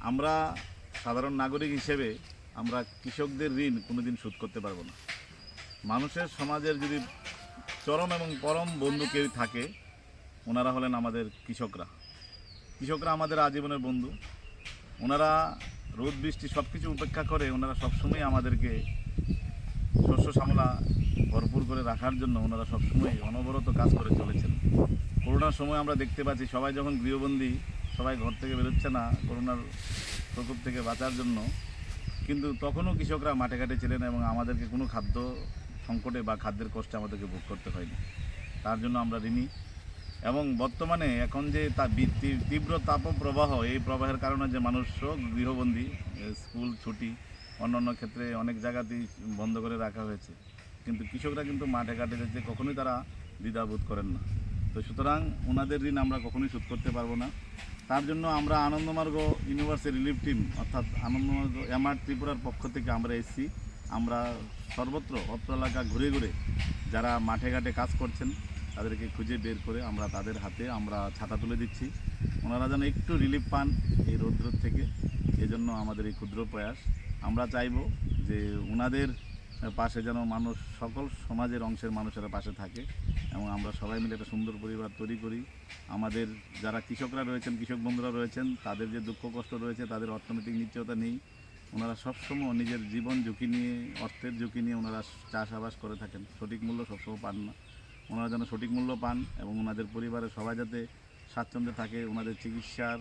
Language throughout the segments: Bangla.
আমরা সাধারণ নাগরিক হিসেবে আমরা কৃষকদের ঋণ কোনোদিন শোধ করতে পারব না। মানুষের সমাজের যদি চরম এবং পরম বন্ধু কেউ থাকে, ওনারা হলেন আমাদের কৃষকরা। কৃষকরা আমাদের আজীবনের বন্ধু। ওনারা রোদ, বৃষ্টি সব কিছু উপেক্ষা করে ওনারা সবসময় আমাদেরকে শস্য, শ্যামলা ভরপুর করে রাখার জন্য ওনারা সবসময় অনবরত কাজ করে চলেছেন। করোনার সময় আমরা দেখতে পাচ্ছি সবাই যখন গৃহবন্দী সবাই ঘর থেকে বেরোচ্ছে না করোনার প্রকোপ থেকে বাঁচার জন্য। কিন্তু তখনও কৃষকরা মাঠে ঘাটে ছিলেন এবং আমাদেরকে কোনো খাদ্য সংকটে বা খাদ্যের কষ্টে আমাদেরকে ভোগ করতে হয়নি। তার জন্য আমরা ঋণী। এবং বর্তমানে এখন যে তা তীব্র- তাপপ্রবাহ, এই প্রবাহের কারণে যে মানুষ গৃহবন্দী স্কুল, ছুটি, অন্যান্য ক্ষেত্রে অনেক জায়গাতেই বন্ধ করে রাখা হয়েছে। কিন্তু কৃষকরা কিন্তু মাঠে ঘাটে যাচ্ছে কখনোই তারা দ্বিধাবোধ করেন না। তো সুতরাং ওনাদের ঋণ আমরা কখনোই শোধ করতে পারব না। তার জন্য আমরা আনন্দমার্গ ইউনিভার্সিটি রিলিফ টিম, অর্থাৎ আনন্দমার্গ এমআর ত্রিপুরার পক্ষ থেকে আমরা এসেছি। আমরা সর্বত্র অত্র এলাকা ঘুরে ঘুরে যারা মাঠে ঘাটে কাজ করছেন, তাদেরকে খুঁজে বের করে আমরা তাদের হাতে আমরা ছাতা তুলে দিচ্ছি। ওনারা যেন একটু রিলিফ পান এই রৌদ্র থেকে, এজন্য আমাদের এই ক্ষুদ্র প্রয়াস। আমরা চাইব যে ওনাদের পাশে যেন মানুষ, সকল সমাজের অংশের মানুষেরা পাশে থাকে। এবং আমরা সবাই মিলে একটা সুন্দর পরিবার তৈরি করি। আমাদের যারা কৃষকরা রয়েছেন, কৃষক বন্ধুরা রয়েছেন, তাদের যে দুঃখ কষ্ট রয়েছে, তাদের অর্থনৈতিক নিশ্চয়তা নেই। ওনারা সবসময় নিজের জীবন ঝুঁকি নিয়ে, অর্থের ঝুঁকি নিয়ে ওনারা চাষাবাস করে থাকেন। সঠিক মূল্য সবসময় পান না। ওনারা যেন সঠিক মূল্য পান এবং ওনাদের পরিবারের সবাই যাতে স্বাচ্ছন্দ্যে থাকে, ওনাদের চিকিৎসার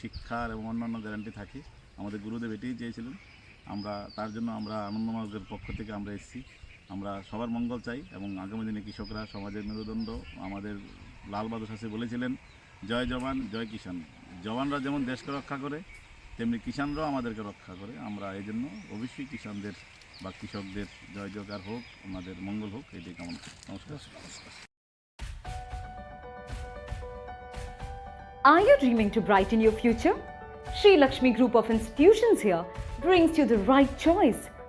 শিক্ষার এবং অন্যান্য গ্যারান্টি থাকে। আমাদের গুরুদেব এটিই চেয়েছিলেন। আমরা, তার জন্য আমরা আনন্দমার্গের পক্ষ থেকে আমরা এসেছি। আমরা সবার মঙ্গল চাই এবং আগামী দিনে কৃষকরা, সমাজের মেরুদণ্ড, আমাদের লাল বাহাদুর শাস্ত্রী বলেছিলেন, জয় জওয়ান, জয় কিষাণ জওয়ানরা যেমন দেশকে রক্ষা করে, তেমনি কিষাণরাও আমাদেরকে রক্ষা করে আমরা এই জন্য অবশ্যই কিষাণদের বা কৃষকদের জয় জয়কার হোক, ওনাদের মঙ্গল হোক, এটাই কামনা করি। নমস্কার Are you dreaming to brighten your future? Sri Lakshmi Group of Institutions here brings you the right choice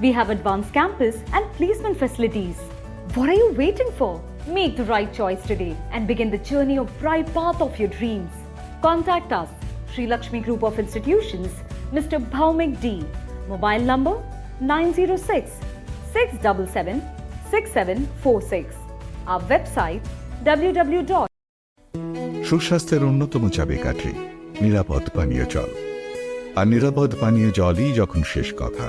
We have advanced campus and placement facilities. What are you waiting for? Make the right choice today and begin the journey of bright path of your dreams. Contact us, Sri Lakshmi Group of Institutions, Mr. Bhaumik D. Mobile number 906 677 6746. Our website www. সুস্বাস্থ্যের অন্যতম চাবিকাঠি নিরাপদ পানীয় জল আর নিরাপদ পানীয় জলই যখন শেষ কথা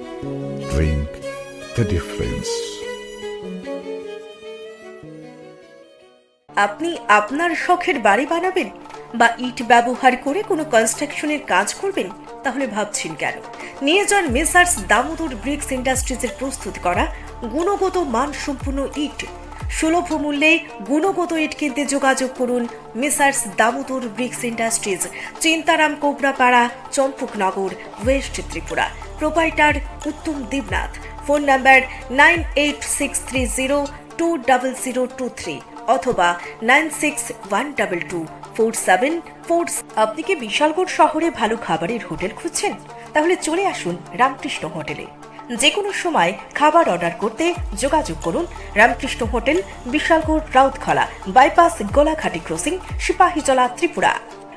Drink the difference আপনি আপনার শখের বাড়ি বানাবেন বা ইট ব্যবহার করে কোনো কনস্ট্রাকশনের কাজ করবেন, তাহলে ভাবছেন কেন? নিয়ে যান মেসার্স দামোদর ব্রিক্স ইন্ডাস্ট্রিজের প্রস্তুত করা গুণগত মানসম্পন্ন ইট। সুলভ মূল্যে গুণগত ইট কিনতে যোগাযোগ করুন messrs Damodar bricks industries Chintaram Kobrapara, Champaknagar west Tripura. Proprietor Uttam Debnath. Phone number nine eight six three zero two double zero two three অথবা nine six one double two four seven four আপনি কি বিশালগড় শহরে ভালো খাবারের হোটেল খুঁজছেন? তাহলে চলে আসুন রামকৃষ্ণ হোটেলে। যে কোনো সময় খাবার অর্ডার করতে যোগাযোগ করুন Ramkrishna hotel, Bishalgarh, Rautkhala, bypass, Golaghati crossing, Sipahijala, Tripura.